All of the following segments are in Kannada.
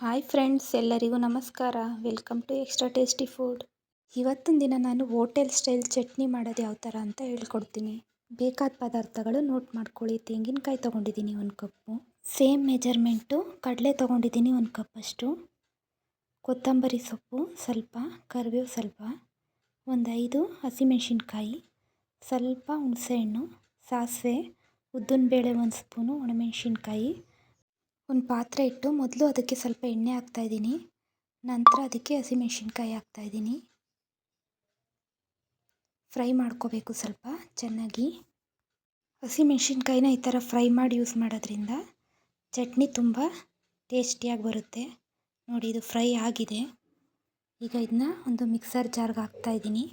ಹಾಯ್ ಫ್ರೆಂಡ್ಸ್, ಎಲ್ಲರಿಗೂ ನಮಸ್ಕಾರ. Welcome to extra tasty food. ಇವತ್ತಿನ ದಿನ ನಾನು ಹೋಟೆಲ್ ಸ್ಟೈಲ್ ಚಟ್ನಿ ಮಾಡೋದು ಯಾವ ಥರ ಅಂತ ಹೇಳ್ಕೊಡ್ತೀನಿ. ಬೇಕಾದ ಪದಾರ್ಥಗಳು ನೋಟ್ ಮಾಡ್ಕೊಳ್ಳಿ. ತೆಂಗಿನಕಾಯಿ ತೊಗೊಂಡಿದ್ದೀನಿ ಒಂದು ಕಪ್ಪು. ಸೇಮ್ ಮೆಜರ್ಮೆಂಟು ಕಡಲೆ ತೊಗೊಂಡಿದ್ದೀನಿ ಒಂದು ಕಪ್ಪಷ್ಟು ಕೊತ್ತಂಬರಿ ಸೊಪ್ಪು ಸ್ವಲ್ಪ, ಕರಿಬೇವು ಸ್ವಲ್ಪ, ಒಂದು ಐದು ಹಸಿಮೆಣಸಿನ್ಕಾಯಿ, ಸ್ವಲ್ಪ ಹುಣಸೆಹಣ್ಣು, ಸಾಸಿವೆ ಉದ್ದಿನ ಬೇಳೆ ಒಂದು ಸ್ಪೂನು ಒಣಮೆಣಸಿನ್ಕಾಯಿ ಒಂದು ಪಾತ್ರೆ ಇಟ್ಟು ಮೊದಲು ಅದಕ್ಕೆ ಸ್ವಲ್ಪ ಎಣ್ಣೆ ಹಾಕ್ತಾಯಿದ್ದೀನಿ ನಂತರ ಅದಕ್ಕೆ ಹಸಿಮೆಣ್ಸಿನ್ಕಾಯಿ ಹಾಕ್ತಾಯಿದ್ದೀನಿ ಫ್ರೈ ಮಾಡ್ಕೋಬೇಕು ಸ್ವಲ್ಪ ಚೆನ್ನಾಗಿ. ಹಸಿಮೆಣ್ಸಿನ್ಕಾಯಿನ ಈ ಥರ ಫ್ರೈ ಮಾಡಿ ಯೂಸ್ ಮಾಡೋದ್ರಿಂದ ಚಟ್ನಿ ತುಂಬ ಟೇಸ್ಟಿಯಾಗಿ ಬರುತ್ತೆ. ನೋಡಿ ಇದು ಫ್ರೈ ಆಗಿದೆ. ಈಗ ಇದನ್ನ ಒಂದು ಮಿಕ್ಸರ್ ಜಾರ್ಗೆ ಹಾಕ್ತಾಯಿದ್ದೀನಿ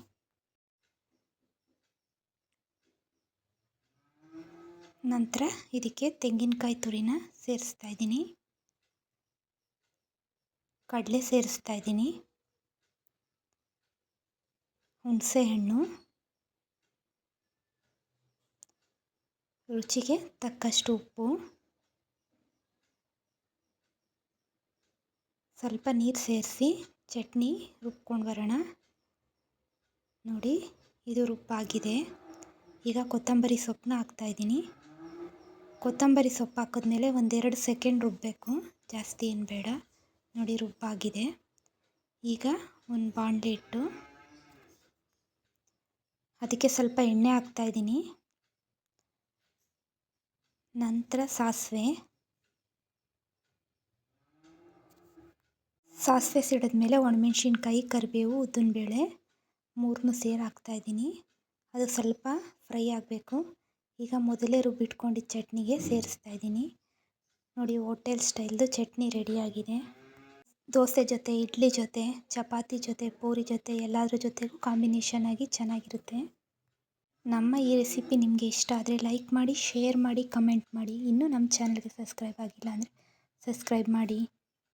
ನಂತರ ಇದಕ್ಕೆ ತೆಂಗಿನಕಾಯಿ ತುರಿನ ಸೇರಿಸ್ತಾ ಇದ್ದೀನಿ. ಕಡಲೆ ಸೇರಿಸ್ತಾ ಇದ್ದೀನಿ. ಹುಣಸೆಹಣ್ಣು ರುಚಿಗೆ ತಕ್ಕಷ್ಟು ಉಪ್ಪು. ಸ್ವಲ್ಪ ನೀರು ಸೇರಿಸಿ ಚಟ್ನಿ ರುಬ್ಕೊಂಡು ಬರೋಣ. ನೋಡಿ, ಇದು ರುಬ್ಬಾಗಿದೆ. ಈಗ ಕೊತ್ತಂಬರಿ ಸೊಪ್ಪನ್ನ ಹಾಕ್ತಾಯಿದ್ದೀನಿ ಕೊತ್ತಂಬರಿ ಸೊಪ್ಪು ಹಾಕಿದ್ಮೇಲೆ ಒಂದೆರಡು ಸೆಕೆಂಡ್ ರುಬ್ಬಬೇಕು ಜಾಸ್ತಿ ಏನು ಬೇಡ. ನೋಡಿ, ರುಬ್ಬಾಗಿದೆ. ಈಗ ಒಂದು ಬಾಣಲೆ ಇಟ್ಟು ಅದಕ್ಕೆ ಸ್ವಲ್ಪ ಎಣ್ಣೆ ಹಾಕ್ತಾಯಿದ್ದೀನಿ ನಂತರ ಸಾಸಿವೆ. ಸಾಸಿವೆ ಸಿಡಿದ್ಮೇಲೆ ಒಣಮೆಣ್ಸಿನ್ಕಾಯಿ, ಕರಿಬೇವು, ಉದ್ದಿನಬೇಳೆ ಮೂರನ್ನೂ ಸೇರಿ ಹಾಕ್ತಾಯಿದ್ದೀನಿ ಅದು ಸ್ವಲ್ಪ ಫ್ರೈ ಆಗಬೇಕು. ಈಗ ಮೊದಲೇ ರುಬ್ಬಿಟ್ಕೊಂಡಿದ್ದ ಚಟ್ನಿಗೆ ಸೇರಿಸ್ತಾ ಇದ್ದೀನಿ. ನೋಡಿ ಹೋಟೆಲ್ ಸ್ಟೈಲ್ದು ಚಟ್ನಿ ರೆಡಿಯಾಗಿದೆ ದೋಸೆ ಜೊತೆ, ಇಡ್ಲಿ ಜೊತೆ, ಚಪಾತಿ ಜೊತೆ, ಪೂರಿ ಜೊತೆ, ಎಲ್ಲಾದ್ರ ಜೊತೆಗೂ ಕಾಂಬಿನೇಷನ್ ಆಗಿ ಚೆನ್ನಾಗಿರುತ್ತೆ. ನಮ್ಮ ಈ ರೆಸಿಪಿ ನಿಮಗೆ ಇಷ್ಟ ಆದರೆ ಲೈಕ್ ಮಾಡಿ, ಶೇರ್ ಮಾಡಿ, ಕಮೆಂಟ್ ಮಾಡಿ. ಇನ್ನೂ ನಮ್ಮ ಚಾನಲ್ಗೆ ಸಬ್ಸ್ಕ್ರೈಬ್ ಆಗಿಲ್ಲ ಅಂದರೆ ಸಬ್ಸ್ಕ್ರೈಬ್ ಮಾಡಿ.